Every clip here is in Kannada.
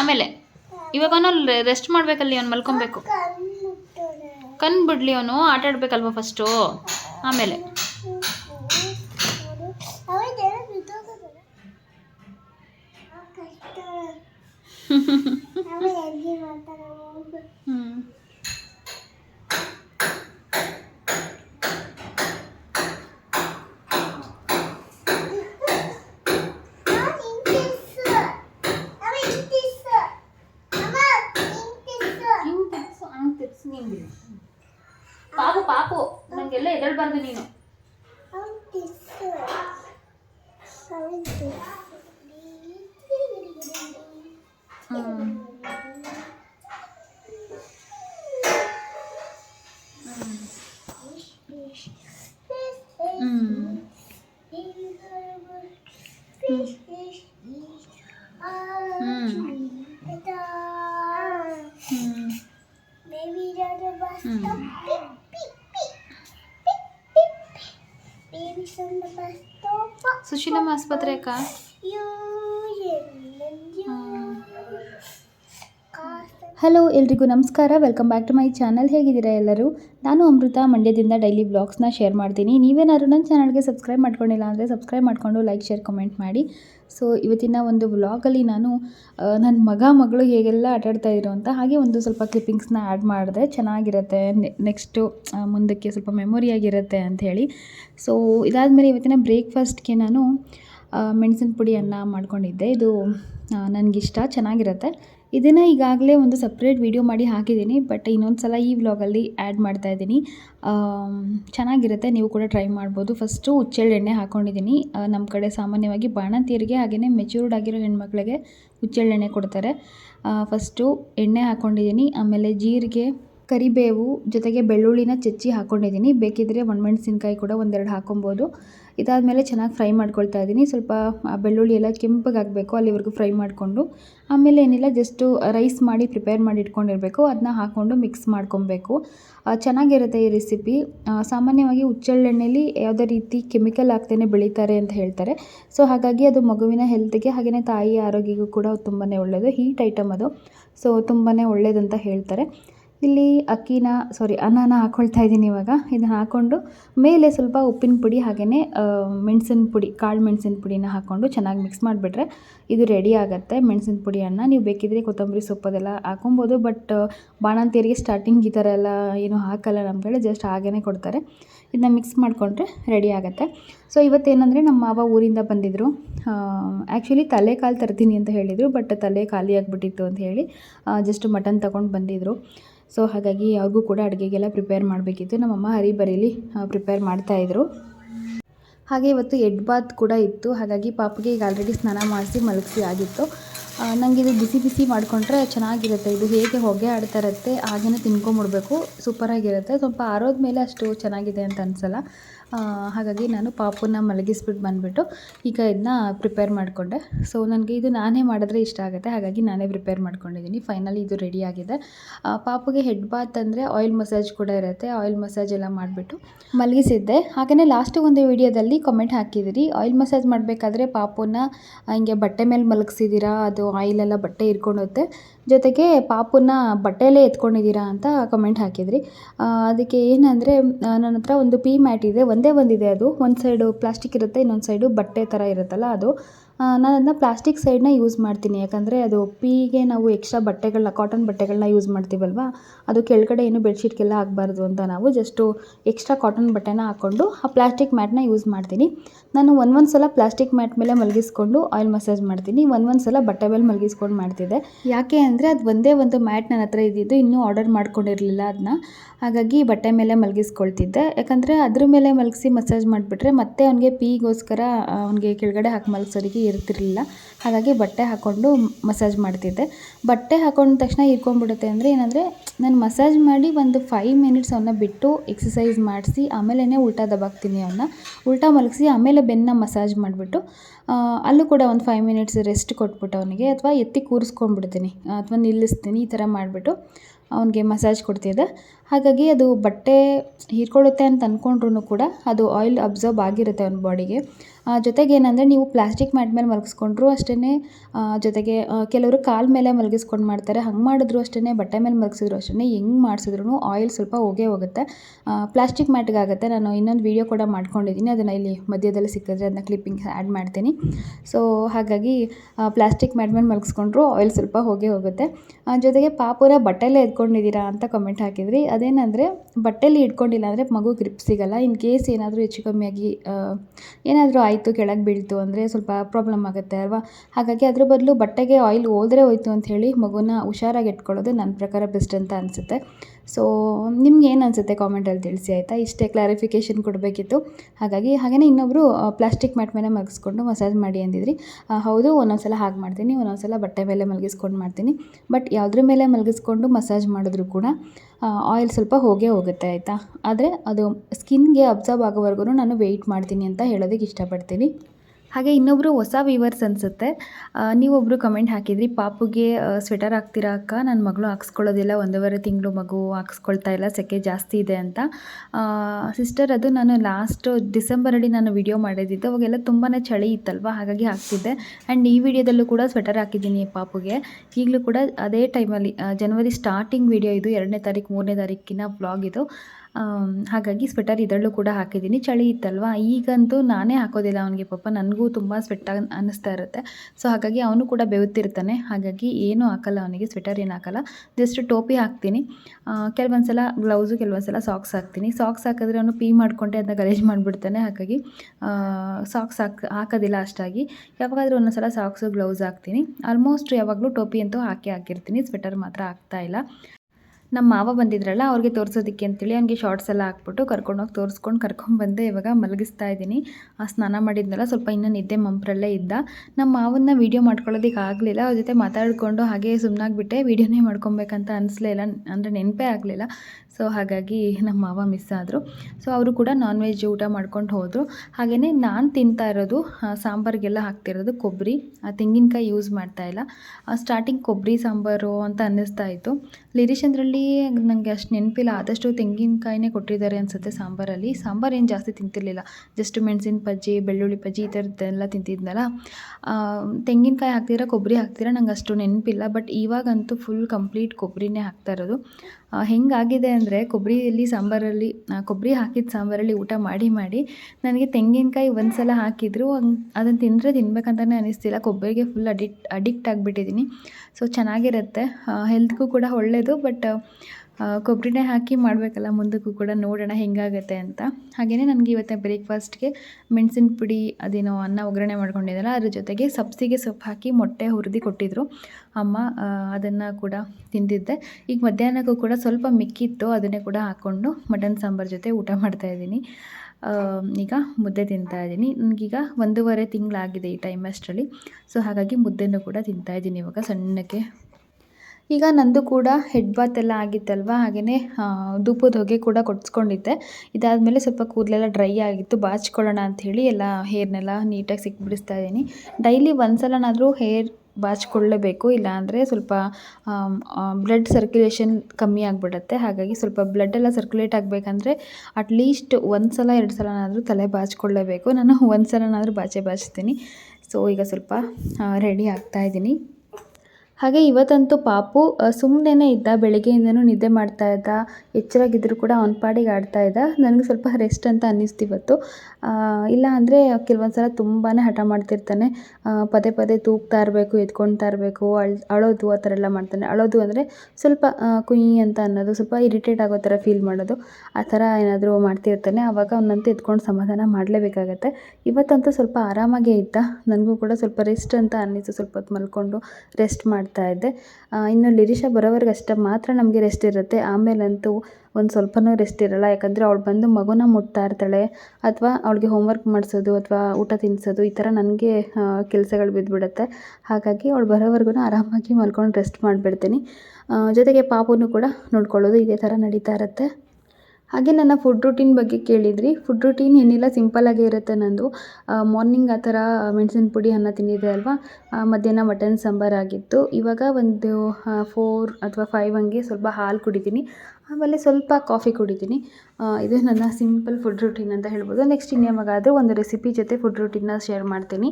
ಆಮೇಲೆ ಇವಾಗ ಅವನು ರೆಸ್ಟ್ ಮಾಡ್ಬೇಕಲ್ಲಿ ಅವ್ನು ಮಲ್ಕೊಬೇಕು. ಕಣ್ ಬಿಡ್ಲಿ ಅವನು ಆಟ ಆಡ್ಬೇಕಲ್ವ ಫಸ್ಟು ಆಮೇಲೆ ಹ್ಞೂ ಹಿಂಗೆ ತಿರ್ಸು ಹಂಗೆ ತಿರ್ಸು ನೀನು ಪಾಪು ಪಾಪು ನಂಗೆಲ್ಲ ಎದಳ್ಬಾರ್ದು ನೀನು ಹ್ಞೂ ಹ್ಞೂ ಹ್ಞೂ Baby on ಎಲ್ರಿಗೂ ನಮಸ್ಕಾರ. Welcome back to my channel ಹೇಗಿದ್ದೀರಾ ಎಲ್ಲರೂ? ನಾನು ಅಮೃತ. ಮಂಡ್ಯದಿಂದ ಡೈಲಿ ಬ್ಲಾಗ್ಸ್ನ ಶೇರ್ ಮಾಡ್ತೀನಿ. ನೀವೇನಾದ್ರು ನನ್ನ ಚಾನಲ್ಗೆ ಸಬ್ಸ್ಕ್ರೈಬ್ ಮಾಡ್ಕೊಂಡಿಲ್ಲ ಅಂದರೆ ಸಬ್ಸ್ಕ್ರೈಬ್ ಮಾಡಿಕೊಂಡು ಲೈಕ್ ಶೇರ್ ಕಮೆಂಟ್ ಮಾಡಿ. ಸೊ ಇವತ್ತಿನ ಒಂದು ವ್ಲಾಗಲ್ಲಿ ನಾನು ನನ್ನ ಮಗ, ಮಗಳು ಹೇಗೆಲ್ಲ ಆಟಾಡ್ತಾ ಇದ್ರು ಅಂತ ಹಾಗೆ ಒಂದು ಸ್ವಲ್ಪ ಕ್ಲಿಪ್ಪಿಂಗ್ಸ್ನ ಆ್ಯಡ್ ಮಾಡಿದೆ. ಚೆನ್ನಾಗಿರುತ್ತೆ. ನೆಕ್ಸ್ಟು ಮುಂದಕ್ಕೆ ಸ್ವಲ್ಪ ಮೆಮೊರಿಯಾಗಿರುತ್ತೆ ಅಂಥೇಳಿ ಸೊ ಇದಾದಮೇಲೆ ಇವತ್ತಿನ ಬ್ರೇಕ್ಫಾಸ್ಟ್ಗೆ ನಾನು ಮೆಣಸಿನ ಪುಡಿ ಅನ್ನ ಮಾಡ್ಕೊಂಡಿದ್ದೆ. ಇದು ನನಗಿಷ್ಟ. ಚೆನ್ನಾಗಿರುತ್ತೆ. ಇದನ್ನು ಈಗಾಗಲೇ ಒಂದು ಸಪ್ರೇಟ್ ವಿಡಿಯೋ ಮಾಡಿ ಹಾಕಿದ್ದೀನಿ ಬಟ್ ಇನ್ನೊಂದು ಸಲ ಈ ವ್ಲಾಗಲ್ಲಿ ಆ್ಯಡ್ ಮಾಡ್ತಾ ಇದ್ದೀನಿ. ಚೆನ್ನಾಗಿರುತ್ತೆ, ನೀವು ಕೂಡ ಟ್ರೈ ಮಾಡ್ಬೋದು. ಫಸ್ಟು ಹುಚ್ಚೆಳ್ಳು ಎಣ್ಣೆ ಹಾಕ್ಕೊಂಡಿದ್ದೀನಿ ನಮ್ಮ ಕಡೆ ಸಾಮಾನ್ಯವಾಗಿ ಬಾಣಂತಿಯರಿಗೆ ಹಾಗೆಯೇ ಮೆಚೂರ್ಡ್ ಆಗಿರೋ ಹೆಣ್ಮಕ್ಳಿಗೆ ಹುಚ್ಚೆಳ್ಳೆಣ್ಣೆ ಕೊಡ್ತಾರೆ. ಫಸ್ಟು ಎಣ್ಣೆ ಹಾಕ್ಕೊಂಡಿದ್ದೀನಿ ಆಮೇಲೆ ಜೀರಿಗೆ, ಕರಿಬೇವು, ಜೊತೆಗೆ ಬೆಳ್ಳುಳ್ಳಿನ ಚಚ್ಚಿ ಹಾಕ್ಕೊಂಡಿದ್ದೀನಿ ಬೇಕಿದ್ದರೆ ಒಣಮೆಣಸಿನ್ಕಾಯಿ ಕೂಡ ಒಂದೆರಡು ಹಾಕೊಬೋದು. ಇದಾದಮೇಲೆ ಚೆನ್ನಾಗಿ ಫ್ರೈ ಮಾಡ್ಕೊಳ್ತಾ ಇದ್ದೀನಿ. ಸ್ವಲ್ಪ ಬೆಳ್ಳುಳ್ಳಿ ಎಲ್ಲ ಕೆಂಪಗಾಗಬೇಕು ಅಲ್ಲಿವರೆಗೂ ಫ್ರೈ ಮಾಡಿಕೊಂಡು. ಆಮೇಲೆ ಏನಿಲ್ಲ, ಜಸ್ಟು ರೈಸ್ ಮಾಡಿ ಪ್ರಿಪೇರ್ ಮಾಡಿ ಇಟ್ಕೊಂಡಿರಬೇಕು. ಅದನ್ನ ಹಾಕ್ಕೊಂಡು ಮಿಕ್ಸ್ ಮಾಡ್ಕೊಬೇಕು. ಚೆನ್ನಾಗಿರುತ್ತೆ ಈ ರೆಸಿಪಿ. ಸಾಮಾನ್ಯವಾಗಿ ಹುಚ್ಚೆಳ್ಳೆಣ್ಣೆಲಿ ಯಾವುದೇ ರೀತಿ ಕೆಮಿಕಲ್ ಹಾಕ್ದೇ ಬೆಳೀತಾರೆ ಅಂತ ಹೇಳ್ತಾರೆ. ಸೊ, ಹಾಗಾಗಿ ಅದು ಮಗುವಿನ ಹೆಲ್ತ್ಗೆ ಹಾಗೆಯೇ ತಾಯಿ ಆರೋಗ್ಯಕ್ಕೂ ಕೂಡ ತುಂಬಾ ಒಳ್ಳೆಯದು ಹೀಟ್ ಐಟಮ್ ಅದು. ಸೊ ತುಂಬಾ ಒಳ್ಳೆಯದಂತ ಹೇಳ್ತಾರೆ. ಇಲ್ಲಿ ಅಕ್ಕಿನ ಸಾರಿ ಅನ್ನನ ಹಾಕ್ಕೊಳ್ತಾ ಇದ್ದೀನಿ ಇವಾಗ. ಇದನ್ನ ಹಾಕ್ಕೊಂಡು ಮೇಲೆ ಸ್ವಲ್ಪ ಉಪ್ಪಿನ ಪುಡಿ ಹಾಗೆಯೇ ಮೆಣಸಿನ ಪುಡಿ, ಕಾಳು ಮೆಣಸಿನ ಪುಡಿನ ಹಾಕ್ಕೊಂಡು ಚೆನ್ನಾಗಿ ಮಿಕ್ಸ್ ಮಾಡಿಬಿಟ್ರೆ ಇದು ರೆಡಿ ಆಗುತ್ತೆ. ಮೆಣಸಿನ ಪುಡಿ, ಅನ್ನ ನೀವು ಬೇಕಿದ್ರೆ ಕೊತ್ತಂಬರಿ ಸೊಪ್ಪು ಅದೆಲ್ಲ ಹಾಕೊಬೋದು. ಬಟ್ ಬಾಣಂತಿಯರಿಗೆ ಸ್ಟಾರ್ಟಿಂಗ್ ಈ ಥರ ಎಲ್ಲ ಏನು ಹಾಕಲ್ಲ ನಮ್ಮ ಜಸ್ಟ್ ಹಾಗೆಯೇ ಕೊಡ್ತಾರೆ. ಇದನ್ನ ಮಿಕ್ಸ್ ಮಾಡಿಕೊಂಡ್ರೆ ರೆಡಿ ಆಗುತ್ತೆ. ಸೊ ಇವತ್ತೇನಂದರೆ ನಮ್ಮ ಮಾವ ಊರಿಂದ ಬಂದಿದ್ದರು ಆ್ಯಕ್ಚುಲಿ ತಲೆ ಕಾಲು ತರ್ತೀನಿ ಅಂತ ಹೇಳಿದರು ಬಟ್ ತಲೆ ಖಾಲಿ ಆಗಿಬಿಟ್ಟಿತ್ತು ಅಂತ ಹೇಳಿ ಜಸ್ಟ್ ಮಟನ್ ತಗೊಂಡು ಬಂದಿದ್ದರು ಸೊ ಹಾಗಾಗಿ ಅವ್ರಿಗೂ ಕೂಡ ಅಡುಗೆಗೆಲ್ಲ ಪ್ರಿಪೇರ್ ಮಾಡಬೇಕಿತ್ತು. ನಮ್ಮಮ್ಮ ಹರಿಬರೀಲಿ ಪ್ರಿಪೇರ್ ಮಾಡ್ತಾಯಿದ್ರು ಹಾಗೆ ಇವತ್ತು ಎಡ್ ಬಾತ್ ಕೂಡ ಇತ್ತು. ಹಾಗಾಗಿ ಪಾಪಗೆ ಈಗ ಆಲ್ರೆಡಿ ಸ್ನಾನ ಮಾಡಿಸಿ ಮಲಗಿಸಿ ಆಗಿತ್ತು. ನನಗೆ ಇದು ಬಿಸಿ ಬಿಸಿ ಮಾಡಿಕೊಂಡ್ರೆ ಚೆನ್ನಾಗಿರುತ್ತೆ. ಇದು ಹೇಗೆ ಹೊಗೆ ಆಡ್ತಾ ಇರುತ್ತೆ ಹಾಗೆಯೇ ತಿನ್ಕೊಂಬಿಡ್ಬೇಕು. ಸೂಪರಾಗಿರುತ್ತೆ. ಸ್ವಲ್ಪ ಆರೋದ ಮೇಲೆ ಅಷ್ಟು ಚೆನ್ನಾಗಿದೆ ಅಂತ ಅನಿಸಲ್ಲ. ಹಾಗಾಗಿ ನಾನು ಪಾಪುನ ಮಲಗಿಸ್ಬಿಟ್ಟು ಬಂದುಬಿಟ್ಟು ಈಗ ಇದನ್ನ ಪ್ರಿಪೇರ್ ಮಾಡಿಕೊಂಡೆ. ಸೊ ನನಗೆ ಇದು ನಾನೇ ಮಾಡಿದ್ರೆ ಇಷ್ಟ ಆಗುತ್ತೆ. ಹಾಗಾಗಿ ನಾನೇ ಪ್ರಿಪೇರ್ ಮಾಡ್ಕೊಂಡಿದ್ದೀನಿ ಫೈನಲಿ ಇದು ರೆಡಿ ಆಗಿದೆ. ಪಾಪುಗೆ ಹೆಡ್ ಬಾತ್ ಅಂದರೆ ಆಯಿಲ್ ಮಸಾಜ್ ಕೂಡ ಇರುತ್ತೆ. ಆಯಿಲ್ ಮಸಾಜ್ ಎಲ್ಲ ಮಾಡಿಬಿಟ್ಟು ಮಲಗಿಸಿದ್ದೆ. ಹಾಗೆಯೇ ಲಾಸ್ಟ್ ಒಂದು ವಿಡಿಯೋದಲ್ಲಿ ಕಮೆಂಟ್ ಹಾಕಿದಿರಿ. ಆಯಿಲ್ ಮಸಾಜ್ ಮಾಡಬೇಕಾದ್ರೆ ಪಾಪುನ ಹಿಂಗೆ ಬಟ್ಟೆ ಮೇಲೆ ಮಲಗಿಸಿದ್ದೀರಾ ಅದು ಆಯಿಲೆಲ್ಲ ಬಟ್ಟೆ ಇರ್ಕೊಂಡುತ್ತೆ. ಜೊತೆಗೆ ಪಾಪುನ ಬಟ್ಟೆಯಲ್ಲೇ ಎತ್ಕೊಂಡಿದ್ದೀರಾ ಅಂತ ಕಮೆಂಟ್ ಹಾಕಿದ್ರಿ. ಅದಕ್ಕೆ ಏನಂದರೆ ನನ್ನ ಹತ್ರ ಒಂದು ಪಿ ಮ್ಯಾಟ್ ಇದೆ. ಒಂದೇ ಒಂದಿದೆ ಅದು. ಒಂದು ಸೈಡು ಪ್ಲಾಸ್ಟಿಕ್ ಇರುತ್ತೆ ಇನ್ನೊಂದು ಸೈಡು ಬಟ್ಟೆ ಥರ ಇರುತ್ತಲ್ಲ ಅದು. ನಾನು ಅದನ್ನ ಪ್ಲಾಸ್ಟಿಕ್ ಸೈಡ್ನ ಯೂಸ್ ಮಾಡ್ತೀನಿ. ಯಾಕಂದರೆ ಅದು ಪೀಗೆ ನಾವು ಎಕ್ಸ್ಟ್ರಾ ಬಟ್ಟೆಗಳನ್ನ ಕಾಟನ್ ಬಟ್ಟೆಗಳನ್ನ ಯೂಸ್ ಮಾಡ್ತೀವಲ್ವಾ? ಅದು ಕೆಳಗಡೆ ಏನು ಬೆಡ್ಶೀಟ್ಗೆಲ್ಲ ಆಗಬಾರ್ದು ಅಂತ ನಾವು ಜಸ್ಟು ಎಕ್ಸ್ಟ್ರಾ ಕಾಟನ್ ಬಟ್ಟೆನ ಹಾಕ್ಕೊಂಡು ಆ ಪ್ಲಾಸ್ಟಿಕ್ ಮ್ಯಾಟ್ನ ಯೂಸ್ ಮಾಡ್ತೀನಿ. ನಾನು ಒಂದೊಂದು ಸಲ ಪ್ಲಾಸ್ಟಿಕ್ ಮ್ಯಾಟ್ ಮೇಲೆ ಮಲಗಿಸ್ಕೊಂಡು ಆಯಿಲ್ ಮಸಾಜ್ ಮಾಡ್ತೀನಿ. ಒಂದೊಂದು ಸಲ ಬಟ್ಟೆ ಮೇಲೆ ಮಲಗಿಸ್ಕೊಂಡು ಮಾಡ್ತಿದ್ದೆ. ಯಾಕೆ ಅಂದರೆ ಅದು ಒಂದೇ ಒಂದು ಮ್ಯಾಟ್ ನನ್ನ ಹತ್ರ ಇದ್ದಿದ್ದು ಇನ್ನೂ ಆರ್ಡರ್ ಮಾಡ್ಕೊಂಡಿರಲಿಲ್ಲ ಅದನ್ನ ಹಾಗಾಗಿ ಬಟ್ಟೆ ಮೇಲೆ ಮಲಗಿಸ್ಕೊಳ್ತಿದ್ದೆ. ಯಾಕಂದರೆ ಅದ್ರ ಮೇಲೆ ಮಲಗಿಸಿ ಮಸಾಜ್ ಮಾಡಿಬಿಟ್ರೆ ಮತ್ತೆ ಅವನಿಗೆ ಪೀಗೋಸ್ಕರ ಅವನಿಗೆ ಕೆಳಗಡೆ ಹಾಕಿ ಮಲಗಿಸೋರಿಗೆ ಇರ್ತಿರ್ಲಿಲ್ಲ. ಹಾಗಾಗಿ ಬಟ್ಟೆ ಹಾಕ್ಕೊಂಡು ಮಸಾಜ್ ಮಾಡ್ತಿದ್ದೆ. ಬಟ್ಟೆ ಹಾಕೊಂಡ ತಕ್ಷಣ ಇರ್ಕೊಂಡ್ಬಿಡುತ್ತೆ ಅಂದರೆ ಏನಂದರೆ, ನಾನು ಮಸಾಜ್ ಮಾಡಿ ಒಂದು ಫೈವ್ ಮಿನಿಟ್ಸ್ ಅವನ್ನ ಬಿಟ್ಟು ಎಕ್ಸಸೈಸ್ ಮಾಡಿಸಿ ಆಮೇಲೆ ಉಲ್ಟಾ ದಬಾಕ್ತೀನಿ ಅವನ್ನ ಉಲ್ಟಾ ಮಲಗಿಸಿ, ಆಮೇಲೆ ಬೆನ್ನ ಮಸಾಜ್ ಮಾಡಿಬಿಟ್ಟು ಅಲ್ಲೂ ಕೂಡ ಒಂದು ಫೈವ್ ಮಿನಿಟ್ಸ್ ರೆಸ್ಟ್ ಕೊಟ್ಬಿಟ್ಟು ಅವನಿಗೆ, ಅಥವಾ ಎತ್ತಿ ಕೂರಿಸ್ಕೊಂಡ್ಬಿಡ್ತೀನಿ, ಅಥವಾ ನಿಲ್ಲಿಸ್ತೀನಿ, ಈ ಥರ ಮಾಡಿಬಿಟ್ಟು ಅವನಿಗೆ ಮಸಾಜ್ ಕೊಡ್ತಿದ್ದೆ. ಹಾಗಾಗಿ ಅದು ಬಟ್ಟೆ ಹೀರ್ಕೊಳ್ಳುತ್ತೆ ಅಂತ ಅಂದ್ಕೊಂಡ್ರೂ ಕೂಡ ಅದು ಆಯಿಲ್ ಅಬ್ಸರ್ಬ್ ಆಗಿರುತ್ತೆ ಅವ್ನ ಬಾಡಿಗೆ ಜೊತೆಗೆ ಏನಂದರೆ ನೀವು ಪ್ಲಾಸ್ಟಿಕ್ ಮ್ಯಾಟ್ ಮೇಲೆ ಮಲಗಿಸ್ಕೊಂಡ್ರು ಅಷ್ಟೇ ಜೊತೆಗೆ ಕೆಲವರು ಕಾಲ್ ಮೇಲೆ ಮಲಗಿಸ್ಕೊಂಡು ಮಾಡ್ತಾರೆ, ಹಂಗೆ ಮಾಡಿದ್ರು ಅಷ್ಟೇ ಬಟ್ಟೆ ಮೇಲೆ ಮಲಗಿಸಿದ್ರು ಅಷ್ಟೇ ಹೆಂಗೆ ಮಾಡಿಸಿದ್ರು ಆಯಿಲ್ ಸ್ವಲ್ಪ ಹೋಗೇ ಹೋಗುತ್ತೆ. ಪ್ಲಾಸ್ಟಿಕ್ ಮ್ಯಾಟ್ಗಾಗುತ್ತೆ ನಾನು ಇನ್ನೊಂದು ವೀಡಿಯೋ ಕೂಡ ಮಾಡ್ಕೊಂಡಿದ್ದೀನಿ ಅದನ್ನು ಇಲ್ಲಿ ಮಧ್ಯದಲ್ಲಿ ಸಿಕ್ಕಿದ್ರೆ ಅದನ್ನ ಕ್ಲಿಪ್ಪಿಂಗ್ ಆ್ಯಡ್ ಮಾಡ್ತೀನಿ. ಸೊ ಹಾಗಾಗಿ ಪ್ಲಾಸ್ಟಿಕ್ ಮ್ಯಾಟ್ ಮೇಲೆ ಮಲಗಿಸ್ಕೊಂಡ್ರು ಆಯಿಲ್ ಸ್ವಲ್ಪ ಹೋಗೇ ಹೋಗುತ್ತೆ. ಜೊತೆಗೆ ಪಾಪುರ ಬಟ್ಟೆಲ್ಲೇ ಎತ್ಕೊಂಡಿದ್ದೀರಾ ಅಂತ ಕಮೆಂಟ್ ಹಾಕಿದ್ರಿ ಅದೇನಂದರೆ ಬಟ್ಟೆಲಿ ಇಟ್ಕೊಂಡಿಲ್ಲ ಅಂದರೆ ಮಗು ಗ್ರಿಪ್ ಸಿಗಲ್ಲ. ಇನ್ ಕೇಸ್ ಏನಾದರೂ ಹೆಚ್ಚು ಕಮ್ಮಿಯಾಗಿ ಏನಾದರೂ ಆಯಿತು, ಕೆಳಗೆ ಬೀಳ್ತು ಅಂದರೆ ಸ್ವಲ್ಪ ಪ್ರಾಬ್ಲಮ್ ಆಗುತ್ತೆ ಅಲ್ವಾ? ಹಾಗಾಗಿ ಅದ್ರ ಬದಲು ಬಟ್ಟೆಗೆ ಆಯಿಲ್ ಹೋದ್ರೆ ಹೋಯ್ತು ಅಂತ ಹೇಳಿ ಮಗುನ ಹುಷಾರಾಗಿ ಇಟ್ಕೊಳ್ಳೋದು ನನ್ನ ಪ್ರಕಾರ ಬೆಸ್ಟ್ ಅಂತ ಅನಿಸುತ್ತೆ. ಸೊ ನಿಮ್ಗೆ ಏನು ಅನಿಸುತ್ತೆ ಕಾಮೆಂಟಲ್ಲಿ ತಿಳಿಸಿ, ಆಯಿತಾ? ಇಷ್ಟೇ ಕ್ಲಾರಿಫಿಕೇಷನ್ ಕೊಡಬೇಕಿತ್ತು. ಹಾಗಾಗಿ ಹಾಗೆಯೇ ಇನ್ನೊಬ್ಬರು ಪ್ಲಾಸ್ಟಿಕ್ ಮ್ಯಾಟ್ ಮೇಲೆ ಮಲಗಿಸ್ಕೊಂಡು ಮಸಾಜ್ ಮಾಡಿ ಅಂದಿದ್ರಿ. ಹೌದು ಒಂದೊಂದು ಸಲ ಹಾಗೆ ಮಾಡ್ತೀನಿ ಒಂದೊಂದು ಸಲ ಬಟ್ಟೆ ಮೇಲೆ ಮಲಗಿಸ್ಕೊಂಡು ಮಾಡ್ತೀನಿ. ಬಟ್ ಯಾವುದ್ರ ಮೇಲೆ ಮಲಗಿಸ್ಕೊಂಡು ಮಸಾಜ್ ಮಾಡಿದ್ರು ಕೂಡ ಆಯಿಲ್ ಸ್ವಲ್ಪ ಹೋಗೇ ಹೋಗುತ್ತೆ, ಆಯಿತಾ? ಆದರೆ ಅದು ಸ್ಕಿನ್ಗೆ ಅಬ್ಸರ್ವ್ ಆಗೋವರೆಗೂ ನಾನು ವೆಯ್ಟ್ ಮಾಡ್ತೀನಿ ಅಂತ ಹೇಳೋದಕ್ಕೆ ಇಷ್ಟಪಡ್ತೀನಿ. ಹಾಗೆ ಇನ್ನೊಬ್ಬರು ಹೊಸ ವೀವರ್ಸ್ ಅನಿಸುತ್ತೆ. ನೀವೊಬ್ಬರು ಕಮೆಂಟ್ ಹಾಕಿದ್ರಿ, ಪಾಪುಗೆ ಸ್ವೆಟರ್ ಹಾಕ್ತೀರಾ ಅಕ್ಕ? ನನ್ನ ಮಗಳು ಹಾಕ್ಸ್ಕೊಳ್ಳೋದಿಲ್ಲ, ಒಂದೂವರೆ ತಿಂಗಳು ಮಗು ಹಾಕ್ಸ್ಕೊಳ್ತಾ ಇಲ್ಲ, ಸೆಕೆ ಜಾಸ್ತಿ ಇದೆ ಅಂತ. ಸಿಸ್ಟರ್ ಅದು ನಾನು ಲಾಸ್ಟ್ ಡಿಸೆಂಬರಲ್ಲಿ ನಾನು ವಿಡಿಯೋ ಮಾಡಿದ್ದಿದ್ದು ಅವಾಗೆಲ್ಲ ತುಂಬಾ ಚಳಿ ಇತ್ತಲ್ವ? ಹಾಗಾಗಿ ಹಾಕ್ತಿದ್ದೆ. ಆ್ಯಂಡ್ ಈ ವಿಡಿಯೋದಲ್ಲೂ ಕೂಡ ಸ್ವೆಟರ್ ಹಾಕಿದ್ದೀನಿ ಪಾಪುಗೆ. ಈಗಲೂ ಕೂಡ ಅದೇ ಟೈಮಲ್ಲಿ ಜನವರಿ ಸ್ಟಾರ್ಟಿಂಗ್ ವಿಡಿಯೋ ಇದು, ಎರಡನೇ ತಾರೀಕು ಮೂರನೇ ತಾರೀಕಿನ ಬ್ಲಾಗ್ ಇದು. ಹಾಗಾಗಿ ಸ್ವೆಟರ್ ಇದರಲ್ಲೂ ಕೂಡ ಹಾಕಿದ್ದೀನಿ. ಚಳಿ ಇತ್ತಲ್ವಾ? ಈಗಂತೂ ನಾನೇ ಹಾಕೋದಿಲ್ಲ ಅವನಿಗೆ ಪಾಪ. ನನಗೂ ತುಂಬ ಸ್ವೆಟ್ ಅನ್ನಿಸ್ತಾ ಇರುತ್ತೆ. ಸೊ ಹಾಗಾಗಿ ಅವನು ಕೂಡ ಬೆವುತ್ತಿರ್ತಾನೆ ಹಾಗಾಗಿ ಏನೂ ಹಾಕಲ್ಲ ಅವನಿಗೆ. ಸ್ವೆಟರ್ ಏನು ಹಾಕಲ್ಲ. ಜಸ್ಟ್ ಟೋಪಿ ಹಾಕ್ತೀನಿ. ಕೆಲವೊಂದು ಸಲ ಬ್ಲೌಸು ಕೆಲವೊಂದು ಸಲ ಸಾಕ್ಸ್ ಹಾಕ್ತೀನಿ. ಸಾಕ್ಸ್ ಹಾಕಿದ್ರೆ ಅವನು ಪೀ ಮಾಡಿಕೊಂಡೆ ಅದನ್ನ ಗಲೇಜ್ ಮಾಡಿಬಿಡ್ತಾನೆ. ಹಾಗಾಗಿ ಸಾಕ್ಸ್ ಹಾಕ್, ಹಾಕೋದಿಲ್ಲ ಅಷ್ಟಾಗಿ. ಯಾವಾಗಾದರೂ ಒಂದೊಂದು ಸಲ ಸಾಕ್ಸು ಗ್ಲೌಸ್ ಹಾಕ್ತೀನಿ. ಆಲ್ಮೋಸ್ಟ್ ಯಾವಾಗಲೂ ಟೋಪಿ ಅಂತೂ ಹಾಕಿ ಹಾಕಿರ್ತೀನಿ. ಸ್ವೆಟರ್ ಮಾತ್ರ ಹಾಕ್ತಾ ಇಲ್ಲ. ನಮ್ಮ ಮಾವ ಬಂದಿದ್ರಲ್ಲ, ಅವ್ರಿಗೆ ತೋರಿಸೋದಕ್ಕೆ ಅಂತೇಳಿ ಅವ್ನಿಗೆ ಶಾರ್ಟ್ಸ್ ಎಲ್ಲ ಹಾಕ್ಬಿಟ್ಟು ಕರ್ಕೊಂಡೋಗಿ ತೋರಿಸ್ಕೊಂಡು ಕರ್ಕೊಂಡ್ಬಂದೆ ಇವಾಗ ಮಲಗಿಸ್ತಾ ಇದ್ದೀನಿ ಆ ಸ್ನಾನ ಮಾಡಿದ್ನಲ್ಲ, ಸ್ವಲ್ಪ ಇನ್ನೂ ನಿದ್ದೆ ಮಂಪ್ರಲ್ಲೇ ಇದ್ದ. ನಮ್ಮ ಮಾವನ್ನ ವೀಡಿಯೋ ಮಾಡ್ಕೊಳ್ಳೋದಕ್ಕೆ ಆಗಲಿಲ್ಲ, ಅವ್ರ ಜೊತೆ ಮಾತಾಡಿಕೊಂಡು ಹಾಗೆ ಸುಮ್ಮನಾಗ್ಬಿಟ್ಟೆ ವೀಡಿಯೋನೇ ಮಾಡ್ಕೊಬೇಕಂತ ಅನಿಸ್ಲೇ ಇಲ್ಲ, ಅಂದರೆ ನೆನಪೇ ಆಗಲಿಲ್ಲ. ಸೊ ಹಾಗಾಗಿ ನಮ್ಮ ಮಾವ ಮಿಸ್ ಆದರು. ಸೊ ಅವರು ಕೂಡ ನಾನ್ ವೆಜ್ ಊಟ ಮಾಡ್ಕೊಂಡು ಹೋದರು. ಹಾಗೆಯೇ ನಾನು ತಿಂತಾ ಇರೋದು ಸಾಂಬಾರಿಗೆಲ್ಲ ಹಾಕ್ತಿರೋದು ಕೊಬ್ಬರಿ ಆ, ತೆಂಗಿನಕಾಯಿ ಯೂಸ್ ಮಾಡ್ತಾ ಇಲ್ಲ. ಸ್ಟಾರ್ಟಿಂಗ್ ಕೊಬ್ಬರಿ ಸಾಂಬಾರು ಅಂತ ಅನ್ನಿಸ್ತಾ ಇತ್ತು. ಲಿರಿಶಂದ್ರಲ್ಲಿ ನನಗೆ ಅಷ್ಟು ನೆನಪಿಲ್ಲ. ಆದಷ್ಟು ತೆಂಗಿನಕಾಯಿನೇ ಕೊಟ್ಟಿದ್ದಾರೆ ಅನಿಸುತ್ತೆ ಸಾಂಬಾರಲ್ಲಿ. ಸಾಂಬಾರು ಏನು ಜಾಸ್ತಿ ತಿಂತಿರಲಿಲ್ಲ. ಜಸ್ಟ್ ಮೆಣಸಿನ ಪಜ್ಜಿ, ಬೆಳ್ಳುಳ್ಳಿ ಪಜ್ಜಿ ಈ ಥರದ್ದೆಲ್ಲ ತಿಂತಿದ್ನಲ್ಲ. ತೆಂಗಿನಕಾಯಿ ಹಾಕ್ತೀರಾ, ಕೊಬ್ಬರಿ ಹಾಕ್ತೀರಾ ನಂಗೆ ಅಷ್ಟು ನೆನಪಿಲ್ಲ. ಬಟ್ ಇವಾಗಂತೂ ಫುಲ್ ಕಂಪ್ಲೀಟ್ ಕೊಬ್ಬರಿನೇ ಹಾಕ್ತಾ ಇರೋದು. ಹೆಂಗಾಗಿದೆ ಅಂದರೆ ಕೊಬ್ಬರಿಯಲ್ಲಿ ಸಾಂಬಾರಲ್ಲಿ ಕೊಬ್ಬರಿ ಹಾಕಿದ ಸಾಂಬಾರಲ್ಲಿ ಊಟ ಮಾಡಿ ಮಾಡಿ ನನಗೆ ತೆಂಗಿನಕಾಯಿ ಒಂದು ಸಲ ಹಾಕಿದ್ರು ಅದನ್ನು ತಿಂದರೆ ತಿನ್ಬೇಕಂತಲೇ ಅನಿಸ್ತಿಲ್ಲ. ಕೊಬ್ಬರಿಗೆ ಫುಲ್ ಅಡಿಕ್ಟ್ ಅಡಿಕ್ಟ್ ಆಗಿಬಿಟ್ಟಿದ್ದೀನಿ ಸೊ ಚೆನ್ನಾಗಿರುತ್ತೆ. ಹೆಲ್ತ್ಗೂ ಕೂಡ ಒಳ್ಳೆಯದು ಬಟ್ ಕೊಬ್ಬರಿನೇ ಹಾಕಿ ಮಾಡಬೇಕಲ್ಲ, ಮುಂದಕ್ಕೂ ಕೂಡ ನೋಡೋಣ ಹೆಂಗಾಗತ್ತೆ ಅಂತ. ಹಾಗೆಯೇ ನನಗೆ ಇವತ್ತು ಬ್ರೇಕ್ಫಾಸ್ಟ್ಗೆ ಮೆಣಸಿನ ಪುಡಿ, ಅದೇನೋ ಅನ್ನ ಒಗ್ಗರಣೆ ಮಾಡ್ಕೊಂಡಿದ್ದಲ್ಲ ಅದ್ರ ಜೊತೆಗೆ ಸಬ್ಸಿಗೆ ಸೊಪ್ಪು ಹಾಕಿ ಮೊಟ್ಟೆ ಹುರಿದು ಕೊಟ್ಟಿದ್ರು. ಅಮ್ಮ ಅದನ್ನು ಕೂಡ ತಿಂದಿದ್ದೆ. ಈಗ ಮಧ್ಯಾಹ್ನಕ್ಕೂ ಕೂಡ ಸ್ವಲ್ಪ ಮಿಕ್ಕಿತ್ತು, ಅದನ್ನೇ ಕೂಡ ಹಾಕ್ಕೊಂಡು ಮಟನ್ ಸಾಂಬಾರ್ ಜೊತೆ ಊಟ ಮಾಡ್ತಾಯಿದ್ದೀನಿ ಈಗ ಮುದ್ದೆ ತಿಂತಾ ಇದ್ದೀನಿ. ನನಗೀಗ ಒಂದೂವರೆ ತಿಂಗಳಾಗಿದೆ ಈ ಟೈಮ್ ಅಷ್ಟರಲ್ಲಿ. ಸೊ ಹಾಗಾಗಿ ಮುದ್ದೆನೂ ಕೂಡ ತಿಂತಾ ಇದ್ದೀನಿ ಇವಾಗ, ಸಣ್ಣಕ್ಕೆ. ಈಗ ನಂದು ಕೂಡ ಹೆಡ್ ಬಾತ್ ಎಲ್ಲ ಆಗಿತ್ತಲ್ವ? ಹಾಗೆಯೇ ಧೂಪದ ಹೊಗೆ ಕೂಡ ಕೊಡಿಸ್ಕೊಂಡಿದ್ದೆ. ಇದಾದಮೇಲೆ ಸ್ವಲ್ಪ ಕೂದಲೆಲ್ಲ ಡ್ರೈ ಆಗಿತ್ತು. ಬಾಚ್ಕೊಳ್ಳೋಣ ಅಂಥೇಳಿ ಎಲ್ಲ ಹೇರ್ನೆಲ್ಲ ನೀಟಾಗಿ ಸಿಕ್ಬಿಡಿಸ್ತಾ ಇದ್ದೀನಿ. ಡೈಲಿ ಒಂದು ಸಲನಾದರೂ ಹೇರ್ ಬಾಚಿಕೊಳ್ಳೇಬೇಕು. ಇಲ್ಲಾಂದರೆ ಸ್ವಲ್ಪ ಬ್ಲಡ್ ಸರ್ಕ್ಯುಲೇಷನ್ ಕಮ್ಮಿ ಆಗಿಬಿಡುತ್ತೆ. ಹಾಗಾಗಿ ಸ್ವಲ್ಪ ಬ್ಲಡ್ ಎಲ್ಲ ಸರ್ಕ್ಯುಲೇಟ್ ಆಗಬೇಕಂದ್ರೆ ಅಟ್ಲೀಸ್ಟ್ ಒಂದು ಸಲ ಎರಡು ಸಲನಾದರೂ ತಲೆ ಬಾಚಿಕೊಳ್ಳೇಬೇಕು. ನಾನು ಒಂದು ಸಲನಾದರೂ ಬಾಚೆ ಬಾಚ್ತೀನಿ. ಸೊ ಈಗ ಸ್ವಲ್ಪ ರೆಡಿ ಆಗ್ತಾ ಇದ್ದೀನಿ. ಹಾಗೆ ಇವತ್ತಂತೂ ಪಾಪು ಸುಮ್ಮನೆ ಇದ್ದ, ಬೆಳಗ್ಗೆಯಿಂದನೂ ನಿದ್ದೆ ಮಾಡ್ತಾ ಇದ್ದ, ಎಚ್ಚರಾಗಿದ್ದರೂ ಕೂಡ ಅವನ ಪಾಡಿಗೆ ಆಡ್ತಾ ಇದ್ದ. ನನಗೆ ಸ್ವಲ್ಪ ರೆಸ್ಟ್ ಅಂತ ಅನ್ನಿಸ್ತು ಇವತ್ತು. ಇಲ್ಲ ಅಂದರೆ ಕೆಲವೊಂದು ಸಲ ತುಂಬಾ ಹಠ ಮಾಡ್ತಿರ್ತಾನೆ. ಪದೇ ಪದೇ ತೂಗ್ತಾ ಇರಬೇಕು ಎತ್ಕೊಳ್ತಾ ಇರಬೇಕು, ಅಳ್, ಅಳೋದು ಆ ಥರ ಎಲ್ಲ ಮಾಡ್ತಾನೆ. ಅಳೋದು ಅಂದರೆ ಸ್ವಲ್ಪ ಕುಯಿ ಅಂತ ಅನ್ನೋದು, ಸ್ವಲ್ಪ ಇರಿಟೇಟ್ ಆಗೋ ಥರ ಫೀಲ್ ಮಾಡೋದು. ಆ ಥರ ಏನಾದರೂ ಮಾಡ್ತಿರ್ತಾನೆ. ಆವಾಗ ಅವನಂತೂ ಎತ್ಕೊಂಡು ಸಮಾಧಾನ ಮಾಡಲೇಬೇಕಾಗತ್ತೆ. ಇವತ್ತಂತೂ ಸ್ವಲ್ಪ ಆರಾಮಾಗೇ ಇದ್ದ. ನನಗೂ ಕೂಡ ಸ್ವಲ್ಪ ರೆಸ್ಟ್ ಅಂತ ಅನ್ನಿಸ್ತು, ಸ್ವಲ್ಪ ಹೊತ್ತು ಮಲ್ಕೊಂಡು ರೆಸ್ಟ್ ಇದ್ದೆ. ಇನ್ನು ಲಿರಿಷಾ ಬರೋವರೆಗೆ ಅಷ್ಟೇ. ಮಾತ್ರ ನಮಗೆ ರೆಸ್ಟ್ ಇರುತ್ತೆ. ಆಮೇಲಂತೂ ಒಂದು ಸ್ವಲ್ಪನೂ ರೆಸ್ಟ್ ಇರಲ್ಲ. ಯಾಕಂದರೆ ಅವಳು ಬಂದು ಮಗುನ ಮುಟ್ತಾ ಇರ್ತಾಳೆ. ಅಥವಾ ಅವಳಿಗೆ ಹೋಮ್ವರ್ಕ್ ಮಾಡಿಸೋದು ಅಥವಾ ಊಟ ತಿನ್ನಿಸೋದು ಈ ಥರ ನನಗೆ ಕೆಲಸಗಳು ಬಿದ್ದುಬಿಡುತ್ತೆ ಹಾಗಾಗಿ ಅವಳು ಬರೋವರೆಗೂ ಆರಾಮಾಗಿ ಮಲ್ಕೊಂಡು ರೆಸ್ಟ್ ಮಾಡಿಬಿಡ್ತೀನಿ. ಜೊತೆಗೆ ಪಾಪುನೂ ಕೂಡ ನೋಡ್ಕೊಳ್ಳೋದು. ಇದೇ ಥರ ನಡೀತಾ ಇರುತ್ತೆ. ಹಾಗೆ ನನ್ನ ಫುಡ್ ರೂಟೀನ್ ಬಗ್ಗೆ ಕೇಳಿದ್ರಿ. ಫುಡ್ ರೂಟೀನ್ ಏನಿಲ್ಲ ಸಿಂಪಲ್ಲಾಗೇ ಇರುತ್ತೆ ನಂದು. ಮಾರ್ನಿಂಗ್ ಆ ಥರ ಮೆಣಸಿನ ಪುಡಿ, ಅನ್ನ ತಿಂದಿದ್ದೆ ಅಲ್ವಾ? ಮಧ್ಯಾಹ್ನ ಮಟನ್ ಸಾಂಬಾರಾಗಿತ್ತು ಇವಾಗ ಒಂದು ಫೋರ್ ಅಥವಾ ಫೈವ್ ಹಂಗೆ ಸ್ವಲ್ಪ ಹಾಲು ಕುಡಿತೀನಿ. ಆಮೇಲೆ ಸ್ವಲ್ಪ ಕಾಫಿ ಕುಡಿತೀನಿ. ಇದು ನನ್ನ ಸಿಂಪಲ್ ಫುಡ್ ರೂಟೀನ್ ಅಂತ ಹೇಳ್ಬೋದು. ನೆಕ್ಸ್ಟ್ ಇನ್ಯಾವಾಗಾದರೂ ಒಂದು ರೆಸಿಪಿ ಜೊತೆ ಫುಡ್ ರೂಟೀನ್ನ ಶೇರ್ ಮಾಡ್ತೀನಿ.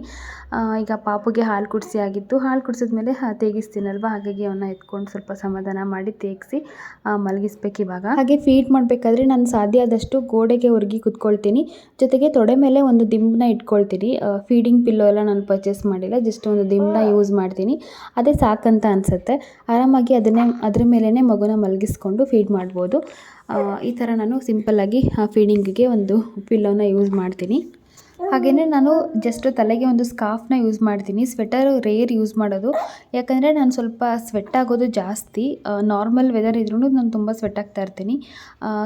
ಈಗ ಪಾಪುಗೆ ಹಾಲು ಕುಡಿಸಿ ಆಗಿತ್ತು. ಹಾಲು ಕುಡಿಸಿದ್ಮೇಲೆ ತೇಗಿಸ್ತೀನಲ್ವ? ಹಾಗಾಗಿ ಅವನ್ನ ಎತ್ಕೊಂಡು ಸ್ವಲ್ಪ ಸಮಾಧಾನ ಮಾಡಿ ತೇಗಿಸಿ ಮಲಗಿಸ್ಬೇಕು ಇವಾಗ. ಹಾಗೆ ಫೀಡ್ ಮಾಡಬೇಕಾದ್ರೆ ನಾನು ಸಾಧ್ಯ ಆದಷ್ಟು ಗೋಡೆಗೆ ಒರಗಿ ಕುತ್ಕೊಳ್ತೀನಿ. ಜೊತೆಗೆ ತೊಡೆ ಮೇಲೆ ಒಂದು ದಿಂಬನ್ನ ಇಟ್ಕೊಳ್ತೀನಿ. ಫೀಡಿಂಗ್ ಪಿಲ್ಲೋ ಎಲ್ಲ ನಾನು ಪರ್ಚೇಸ್ ಮಾಡಿಲ್ಲ. ಜಸ್ಟ್ ಒಂದು ದಿಂಬನ್ನ ಯೂಸ್ ಮಾಡ್ತೀನಿ. ಅದೇ ಸಾಕಂತ ಅನಿಸುತ್ತೆ. ಆರಾಮಾಗಿ ಅದನ್ನೇ ಅದ್ರ ಮೇಲೇ ಮಗುನ ಮಲಗಿಸ್ಕೊಂಡು ಫೀಡ್ ಮಾಡ್ಬೋದು. ಈ ಥರ ನಾನು ಸಿಂಪಲ್ಲಾಗಿ ಫೀಡಿಂಗಿಗೆ ಒಂದು ಪಿಲ್ಲೋನ ಯೂಸ್ ಮಾಡ್ತೀನಿ. ಹಾಗೆಯೇ ನಾನು ಜಸ್ಟ್ ತಲೆಗೆ ಒಂದು ಸ್ಕಾರ್ಫ್ನ ಯೂಸ್ ಮಾಡ್ತೀನಿ. ಸ್ವೆಟರ್ ರೇರ್ ಯೂಸ್ ಮಾಡೋದು. ಯಾಕಂದರೆ ನಾನು ಸ್ವಲ್ಪ ಸ್ವೆಟ್ ಆಗೋದು ಜಾಸ್ತಿ. ನಾರ್ಮಲ್ ವೆದರ್ ಇದ್ರೂ ನಾನು ತುಂಬ ಸ್ವೆಟ್ ಆಗ್ತಾ ಇರ್ತೀನಿ.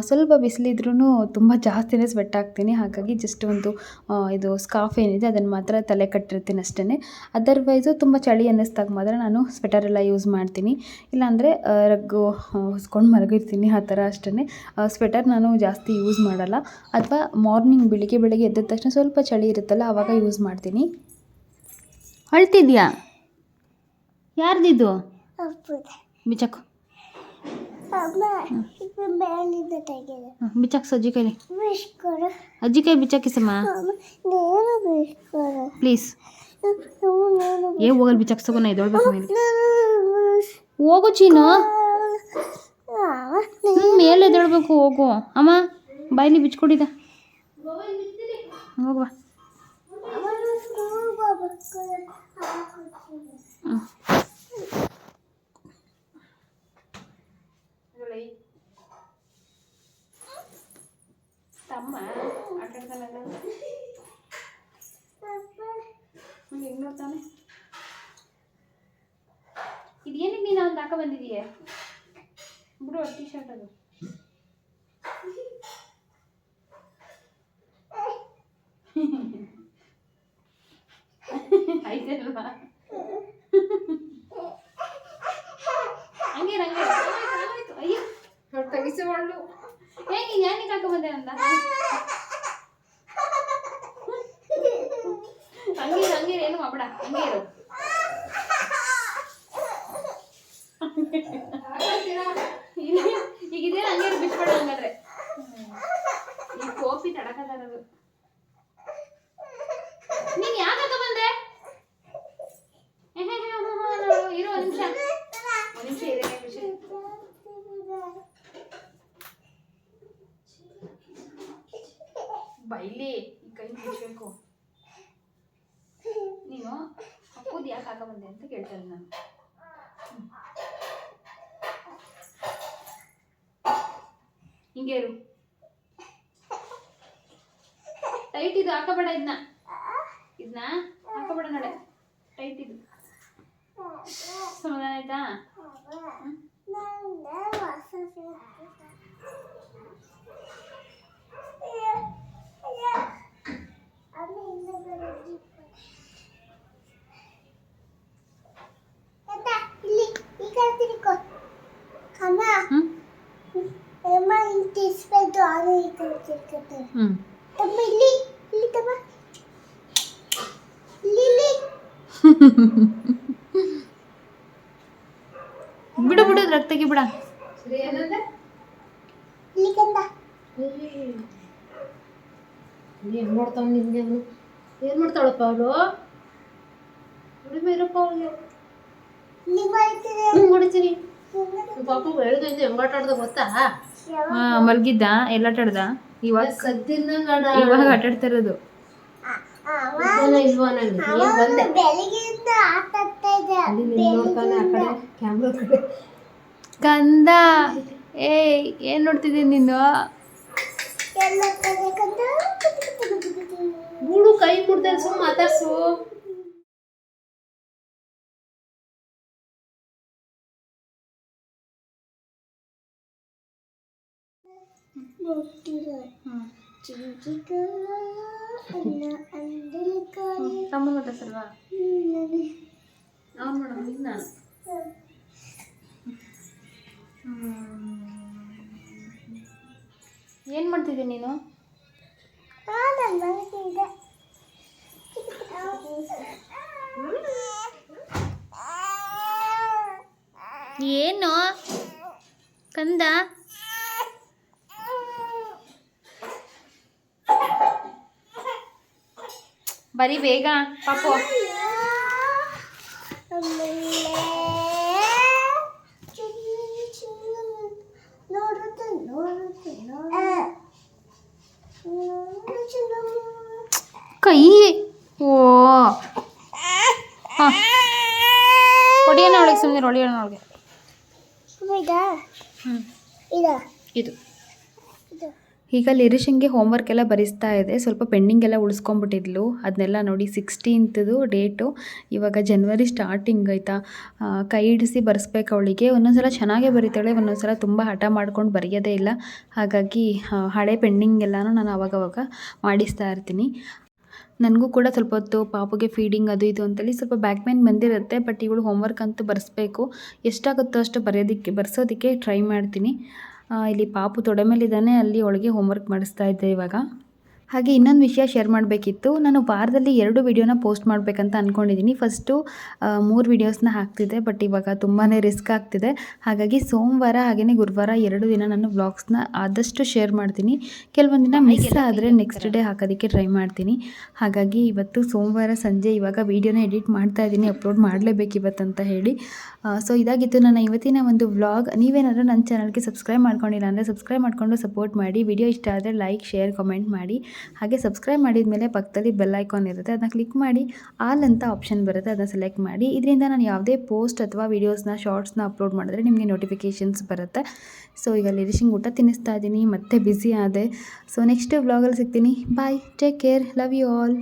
ಸ್ವಲ್ಪ ಬಿಸಿಲಿದ್ರೂ ತುಂಬ ಜಾಸ್ತಿನೇ ಸ್ವೆಟ್ ಆಗ್ತೀನಿ. ಹಾಗಾಗಿ ಜಸ್ಟ್ ಒಂದು ಇದು ಸ್ಕಾರ್ಫ್ ಏನಿದೆ ಅದನ್ನು ಮಾತ್ರ ತಲೆ ಕಟ್ಟಿರ್ತೀನಿ ಅಷ್ಟೇ ಅದರ್ವೈಸು ತುಂಬ ಚಳಿ ಅನ್ನಿಸ್ದಾಗ ಮಾತ್ರ ನಾನು ಸ್ವೆಟರ್ ಎಲ್ಲ ಯೂಸ್ ಮಾಡ್ತೀನಿ. ಇಲ್ಲಾಂದರೆ ರಗ್ಗು ಹೊಸ್ಕೊಂಡು ಮಲಗಿರ್ತೀನಿ ಆ ಥರ ಅಷ್ಟೇ ಸ್ವೆಟರ್ ನಾನು ಜಾಸ್ತಿ ಯೂಸ್ ಮಾಡಲ್ಲ. ಅಥವಾ ಮಾರ್ನಿಂಗ್ ಬೆಳಿಗ್ಗೆ ಬೆಳಿಗ್ಗೆ ಎದ್ದ ತಕ್ಷಣ ಸ್ವಲ್ಪ ಚಳಿ ಇರುತ್ತಲ್ಲ ಅವಾಗ ಯೂಸ್ ಮಾಡ್ತೀನಿ. ಅಳ್ತಿದ್ಯಾ? ಯಾರ್ದಿದ್ದು ಬಿಚಕ್ ಬಿಚಕ್ ಅಜ್ಜಿ ಕೈಲಿ. ಅಜ್ಜಿ ಕೈ ಬಿಚಾಕಿಸಮ್ಮ ಪ್ಲೀಸ್ ಏ ಹೋಗಲ್ ಬಿಚಾಕ್ಸೋಗು ನಾ ಎದೊಳ್ಬೇಕು ಹೋಗು ಚೀನು. ಮೇಲೆ ಎದ್ದೇಳ್ಬೇಕು ಹೋಗು. ಅಮ್ಮ ಬಾಯ್ಲಿ ಬಿಚ್ಕೊಡಿದ. Baba. Ama ben baba. Aa. ಹಾಕ ಬಂದೆ ಅಂತ ಹಂಗೆ ಹಂಗೆ ಏನು ಮಾಡ್ಬೇಡ ಹಂಗೆ ಇರು ಈಗ ಇದೇನು ಹಂಗೆ ಇರು, ಬಿಟ್ಬಿಡು ಹಂಗಾದ್ರೆ ಈ ಕೋಪಿ ತಡಕದಾರದು ನೀನ್ ಯಾಕೆ ಹಾಕ ಬಂದೆ ಏ, ಹೇ, ಹೇ, ಹ್ಞೂ, ಹ್ಞೂ, ನೋಡು, ಇರು ಒಂದ್ ನಿಮಿಷ ಒಂದ್ ನಿಮಿಷ ಇರೇ ನಿಮಿಷ ಬೈಲಿ ಈ ಕೈ ಮುಚ್ಚಬೇಕು ನೀನು ಅಪ್ಪುದು ಯಾಕೆ ಹಾಕ ಬಂದೆ ಅಂತ ಕೇಳ್ತಾರೆ ನಾನು. ಹಿಂಗೇರು ಟೈಟ್ ಇದು ಹಾಕಬೇಡ ಇದನ್ನ ಹಾಕಬೇಡ ನಡೆ ಟೈಟ್ ಇದು ಸಮಾಧಾನ ಆಯ್ತಾ ಹ್ಮ್ ಬಿಡು ಬಿಡು ರಕ್ತ ತೆಗಿ ಬಿಡ. ಏನು ಮಾಡ್ತಾವ ನಿನ್ಗೆ ಏನು ಮಾಡ್ತಾಳಪ್ಪ ಅವಳು? ಕಡಿಮೆ ಇರಪ್ಪ ಅವಳಿಗೆ ಹಿಂಗೆ ಹೊಡಿತೀನಿ. ಪಾಪ ಹೇಳಿದ ಹೆಂಗ್ ಆಟ ಆಡ್ದ ಗೊತ್ತಾ? ಮಲ್ಗಿದ್ದ? ಎಲ್ಲ ಆಟಾಡ್ದ? ಇವಾಗ? ಇವಾಗ ಆಟಾಡ್ತಾ ಇರೋದು ಕಂದ ಏ ಏನ್ ನೋಡ್ತಿದ್ದೀನಿ ನೀನು? ಕೈ ಕೊಡ್ತಾರೆ ಸುಮ್ಮ ಮಾತಾಡ್ಸು. ಚಿಂಚಿಕಲ ಅನ್ನ ಅಂದಲಿಕಾಯಿ ತಮ್ಮ ಮಾತಾಡ್ಸಲ್ವಾ ಅವ್ನು ನೋಡಮ್ಮ ಈಗ ನಾನು ಮಾಡ್ತಿದ್ದೀನಿ ನೀನು ನಾನು? ಏನು? ಕಂದ? ಬರೀ ಬೇಗ ಪಾಪು ನೋಡುತ್ತೆ ನೋಡುತ್ತೆ ಕೈ ಓ ಹಾಂ ಹೊಡಿಯೋಣ ಅವಳಿಗೆ ಸುಮ್ಮನೆ ಹೊಡಿಯೋಣ ಅವಳಿಗೆ ಇದಾ ಹ್ಞೂ ಇದಾ ಇದು ಇದು ಈಗ ಲಿರಿಶಿಂಗೆ ಹೋಮ್ವರ್ಕ್ ಎಲ್ಲ ಬರಿಸ್ತಾ ಇದೆ. ಸ್ವಲ್ಪ ಪೆಂಡಿಂಗ್ ಎಲ್ಲ ಉಳಿಸ್ಕೊಂಬಿಟ್ಟಿದ್ಲು ಅದನ್ನೆಲ್ಲ ನೋಡಿ ಸಿಕ್ಸ್ಟೀನ್ತ್ದು ಡೇಟು ಇವಾಗ ಜನ್ವರಿ ಸ್ಟಾರ್ಟಿಂಗ್ ಆಯಿತಾ? ಕೈ ಹಿಡಿಸಿ ಬರೆಸ್ಬೇಕು ಅವಳಿಗೆ. ಒಂದೊಂದ್ಸಲ ಚೆನ್ನಾಗೇ ಬರೀತಾಳೆ. ಒಂದೊಂದ್ಸಲ ತುಂಬ ಹಠ ಮಾಡ್ಕೊಂಡು ಬರೆಯೋದೇ ಇಲ್ಲ. ಹಾಗಾಗಿ ಹಳೆ ಪೆಂಡಿಂಗ್ ಎಲ್ಲನೂ ನಾನು ಅವಾಗವಾಗ ಮಾಡಿಸ್ತಾ ಇರ್ತೀನಿ. ನನಗೂ ಕೂಡ ಸ್ವಲ್ಪ ಹೊತ್ತು ಪಾಪುಗೆ ಫೀಡಿಂಗ್ ಅದು ಇದು ಅಂತೇಳಿ ಸ್ವಲ್ಪ ಬ್ಯಾಕ್ ಪೇನ್ ಬಂದಿರುತ್ತೆ. ಬಟ್ ಇವಳು ಹೋಮ್ವರ್ಕ್ ಅಂತೂ ಬರೆಸ್ಬೇಕು. ಎಷ್ಟಾಗುತ್ತೋ ಅಷ್ಟು ಬರೆಯೋದಕ್ಕೆ, ಬರ್ಸೋದಕ್ಕೆ ಟ್ರೈ ಮಾಡ್ತೀನಿ. ಇಲ್ಲಿ ಪಾಪು ತೊಡೆ ಮೇಲಿದ್ದಾನೆ ಅಲ್ಲಿ ಒಳಗೆ ಹೋಮ್ವರ್ಕ್ ಮಾಡಿಸ್ತಾ ಇದ್ದೆ ಇವಾಗ. ಹಾಗೆ ಇನ್ನೊಂದು ವಿಷಯ ಶೇರ್ ಮಾಡಬೇಕಿತ್ತು. ನಾನು ವಾರದಲ್ಲಿ ಎರಡು ವಿಡಿಯೋನ ಪೋಸ್ಟ್ ಮಾಡಬೇಕಂತ ಅಂದ್ಕೊಂಡಿದ್ದೀನಿ ಫಸ್ಟು ಮೂರು ವಿಡಿಯೋಸ್ನ ಹಾಕ್ತಿದ್ದೆ ಬಟ್ ಇವಾಗ ತುಂಬಾ ರಿಸ್ಕ್ ಆಗ್ತಿದೆ. ಹಾಗಾಗಿ ಸೋಮವಾರ ಹಾಗೆಯೇ ಗುರುವಾರ ಎರಡು ದಿನ ನಾನು ಬ್ಲಾಗ್ಸ್ನ ಆದಷ್ಟು ಶೇರ್ ಮಾಡ್ತೀನಿ. ಕೆಲವೊಂದು ದಿನ ಮಿಸ್ ಆದರೆ ನೆಕ್ಸ್ಟ್ ಡೇ ಹಾಕೋದಕ್ಕೆ ಟ್ರೈ ಮಾಡ್ತೀನಿ. ಹಾಗಾಗಿ ಇವತ್ತು ಸೋಮವಾರ ಸಂಜೆ ಇವಾಗ ವೀಡಿಯೋನ ಎಡಿಟ್ ಮಾಡ್ತಾ ಇದ್ದೀನಿ ಅಪ್ಲೋಡ್ ಮಾಡಲೇಬೇಕು ಇವತ್ತಂತ ಹೇಳಿ. ಸೊ ಇದಾಗಿತ್ತು ನನ್ನ ಇವತ್ತಿನ ಒಂದು ವ್ಲಾಗ್ ನೀವೇನಾದರೂ ನನ್ನ ಚಾನಲ್ಗೆ ಸಬ್ಸ್ಕ್ರೈಬ್ ಮಾಡ್ಕೊಂಡಿಲ್ಲ ಅಂದರೆ ಸಬ್ಸ್ಕ್ರೈಬ್ ಮಾಡಿಕೊಂಡು ಸಪೋರ್ಟ್ ಮಾಡಿ. ವಿಡಿಯೋ ಇಷ್ಟ ಆದರೆ ಲೈಕ್ ಶೇರ್ ಕಮೆಂಟ್ ಮಾಡಿ. ಹಾಗೆ ಸಬ್ಸ್ಕ್ರೈಬ್ ಮಾಡಿದ ಮೇಲೆ ಪಕ್ಕದಲ್ಲಿ ಬೆಲ್ ಐಕಾನ್ ಇರುತ್ತೆ, ಅದನ್ನ ಕ್ಲಿಕ್ ಮಾಡಿ ಆಲ್ ಅಂತ ಆಪ್ಷನ್ ಬರುತ್ತೆ, ಅದನ್ನ ಸೆಲೆಕ್ಟ್ ಮಾಡಿ. ಇದರಿಂದ ನಾನು ಯಾವುದೇ ಪೋಸ್ಟ್ ಅಥವಾ ವೀಡಿಯೋಸ್ನ ಶಾರ್ಟ್ಸ್ನ ಅಪ್ಲೋಡ್ ಮಾಡಿದ್ರೆ ನಿಮಗೆ ನೋಟಿಫಿಕೇಷನ್ಸ್ ಬರುತ್ತೆ. ಸೊ ಈಗ ಲಿರಿಶಿಂಗ್ ಊಟ ತಿನ್ನಿಸ್ತಾ ಇದ್ದೀನಿ ಮತ್ತೆ ಬ್ಯುಸಿ ಆದೆ. ಸೊ ನೆಕ್ಸ್ಟ್ ವ್ಲಾಗಲ್ಲಿ ಸಿಗ್ತೀನಿ. Bye take care love you all